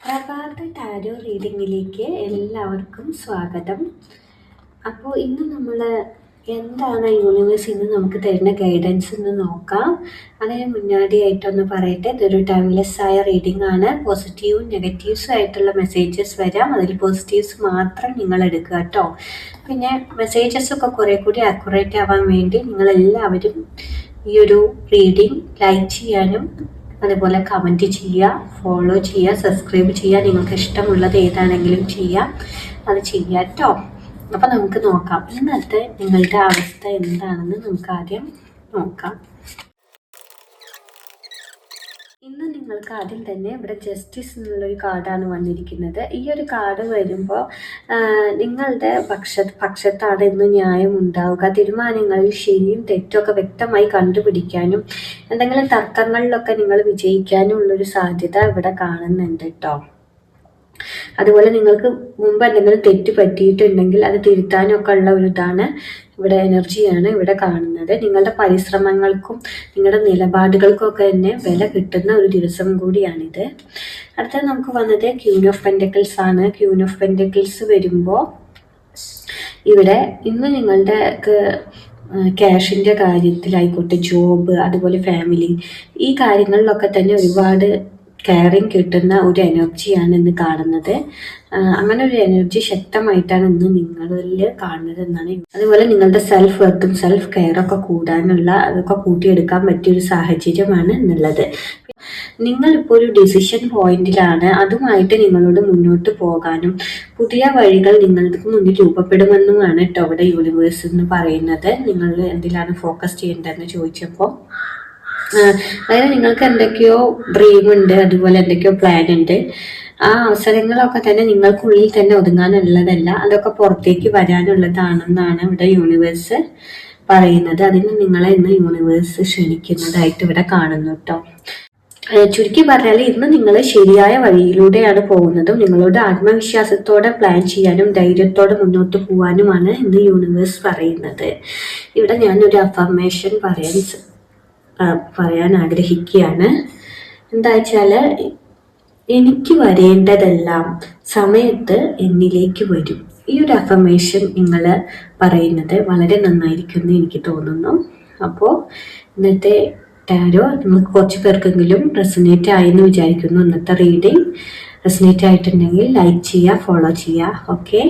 പ്രഭാത ടാരോ റീഡിങ്ങിലേക്ക് എല്ലാവർക്കും സ്വാഗതം. അപ്പോൾ ഇന്ന് നമ്മൾ എന്താണ് യൂണിവേഴ്സ് ഇന്ന് നമുക്ക് തരുന്ന ഗൈഡൻസ് എന്ന് നോക്കാം. അതിന് മുന്നാടിയായിട്ടൊന്ന് പറയട്ടെ ഇതൊരു ടൈംലെസ് ആയ റീഡിംഗ് ആണ്. പോസിറ്റീവും നെഗറ്റീവ്സും ആയിട്ടുള്ള മെസ്സേജസ് വരാം. അതിൽ പോസിറ്റീവ്സ് മാത്രം നിങ്ങൾ എടുക്കുക കേട്ടോ. പിന്നെ മെസ്സേജസ് ഒക്കെ കുറേ കൂടി അക്യുറേറ്റ് ആവാൻ വേണ്ടി നിങ്ങളെല്ലാവരും ഈ ഒരു റീഡിംഗ് ലൈക്ക് ചെയ്യാനും അതുപോലെ കമന്റ് ചെയ്യുക ഫോളോ ചെയ്യുക സബ്സ്ക്രൈബ് ചെയ്യുക. നിങ്ങൾക്ക് ഇഷ്ടമുള്ളത് ഏതാണെങ്കിലും ചെയ്യാം അത് ചെയ്യാം കേട്ടോ അപ്പം നമുക്ക് നോക്കാം. ഇന്നത്തെ നിങ്ങളുടെ അവസ്ഥ എന്താണെന്ന് നമുക്ക് ആദ്യം നോക്കാം. ഇന്ന് നിങ്ങൾക്ക് ആദ്യം തന്നെ ഇവിടെ ജസ്റ്റിസ് എന്നുള്ളൊരു കാർഡാണ് വന്നിരിക്കുന്നത്. ഈ ഒരു കാർഡ് വരുമ്പോൾ നിങ്ങളുടെ പക്ഷ പക്ഷത്താണ് ഇന്ന് ന്യായം ഉണ്ടാവുക തീരുമാനങ്ങളിൽ ശരിയും തെറ്റും ഒക്കെ വ്യക്തമായി കണ്ടുപിടിക്കാനും എന്തെങ്കിലും തർക്കങ്ങളിലൊക്കെ നിങ്ങൾ വിജയിക്കാനും ഉള്ളൊരു സാധ്യത ഇവിടെ കാണുന്നുണ്ട് കേട്ടോ അതുപോലെ നിങ്ങൾക്ക് മുമ്പ് എന്തെങ്കിലും തെറ്റ് പറ്റിയിട്ടുണ്ടെങ്കിൽ അത് തിരുത്താനൊക്കെ ഉള്ള ഒരു ഇതാണ് ഇവിടെ എനർജിയാണ് ഇവിടെ കാണുന്നത്. നിങ്ങളുടെ പരിശ്രമങ്ങൾക്കും നിങ്ങളുടെ നിലപാടുകൾക്കും ഒക്കെ തന്നെ വില കിട്ടുന്ന ഒരു ദിവസം കൂടിയാണിത്. അടുത്ത നമുക്ക് വന്നത് ക്യൂൻ ഓഫ് പെൻഡക്കിൾസ് ആണ്. ക്യൂൻ ഓഫ് പെൻഡക്കിൾസ് വരുമ്പോൾ ഇവിടെ ഇന്ന് നിങ്ങളുടെ ക്യാഷിന്റെ കാര്യത്തിലായിക്കോട്ടെ ജോബ് അതുപോലെ ഫാമിലി ഈ കാര്യങ്ങളിലൊക്കെ തന്നെ ഒരുപാട് കെയറിങ് കിട്ടുന്ന ഒരു എനർജിയാണ് ഇന്ന് കാണുന്നത്. അങ്ങനെ ഒരു എനർജി ശക്തമായിട്ടാണ് ഇന്ന് നിങ്ങളിൽ കാണുന്നത് എന്നാണ് അതുപോലെ നിങ്ങളുടെ സെൽഫ് വർത്തും സെൽഫ് കെയറൊക്കെ കൂടാനുള്ള അതൊക്കെ കൂട്ടിയെടുക്കാൻ പറ്റിയ ഒരു സാഹചര്യമാണ് എന്നുള്ളത് നിങ്ങളിപ്പോൾ ഒരു ഡിസിഷൻ പോയിന്റിലാണ് അതുമായിട്ട് നിങ്ങളോട് മുന്നോട്ട് പോകാനും പുതിയ വഴികൾ നിങ്ങൾക്ക് മുന്നിൽ രൂപപ്പെടുമെന്നുമാണ് കേട്ടോ അവിടെ യൂണിവേഴ്സ് എന്ന് പറയുന്നത്. നിങ്ങൾ എന്തിലാണ് ഫോക്കസ് ചെയ്യേണ്ടതെന്ന് ചോദിച്ചപ്പോൾ അതായത് നിങ്ങൾക്ക് എന്തൊക്കെയോ ഡ്രീം ഉണ്ട് അതുപോലെ എന്തൊക്കെയോ പ്ലാൻ ഉണ്ട്. ആ അവസരങ്ങളൊക്കെ തന്നെ നിങ്ങൾക്കുള്ളിൽ തന്നെ ഒതുങ്ങാനുള്ളതല്ല അതൊക്കെ പുറത്തേക്ക് വരാനുള്ളതാണെന്നാണ് ഇവിടെ യൂണിവേഴ്സ് പറയുന്നത്. അതിന് നിങ്ങളെ ഇന്ന് യൂണിവേഴ്സ് ക്ഷണിക്കുന്നതായിട്ട് ഇവിടെ കാണുന്നു കേട്ടോ ചുരുക്കി പറഞ്ഞാൽ ഇന്ന് നിങ്ങൾ ശരിയായ വഴിയിലൂടെയാണ് പോകുന്നതും നിങ്ങളോട് ആത്മവിശ്വാസത്തോടെ പ്ലാൻ ചെയ്യാനും ധൈര്യത്തോടെ മുന്നോട്ട് പോകാനുമാണ് ഇന്ന് യൂണിവേഴ്സ് പറയുന്നത്. ഇവിടെ ഞാനൊരു അഫർമേഷൻ പറയാൻ പറയാൻ ആഗ്രഹിക്കുകയാണ്. എന്താ വെച്ചാൽ എനിക്ക് വരേണ്ടതെല്ലാം സമയത്ത് എന്നിലേക്ക് വരും. ഈ ഒരു അഫർമേഷൻ നിങ്ങൾ പറയുന്നത് വളരെ നന്നായിരിക്കും എന്ന് എനിക്ക് തോന്നുന്നു. അപ്പോൾ ഇന്നത്തെ ടാരോ നിങ്ങൾക്ക് കുറച്ച് പേർക്കെങ്കിലും റെസനേറ്റ് ആയെന്ന് വിചാരിക്കുന്നു. ഇന്നത്തെ റീഡിങ് റെസനേറ്റ് ആയിട്ടുണ്ടെങ്കിൽ ലൈക്ക് ചെയ്യുക ഫോളോ ചെയ്യുക. ഓക്കെ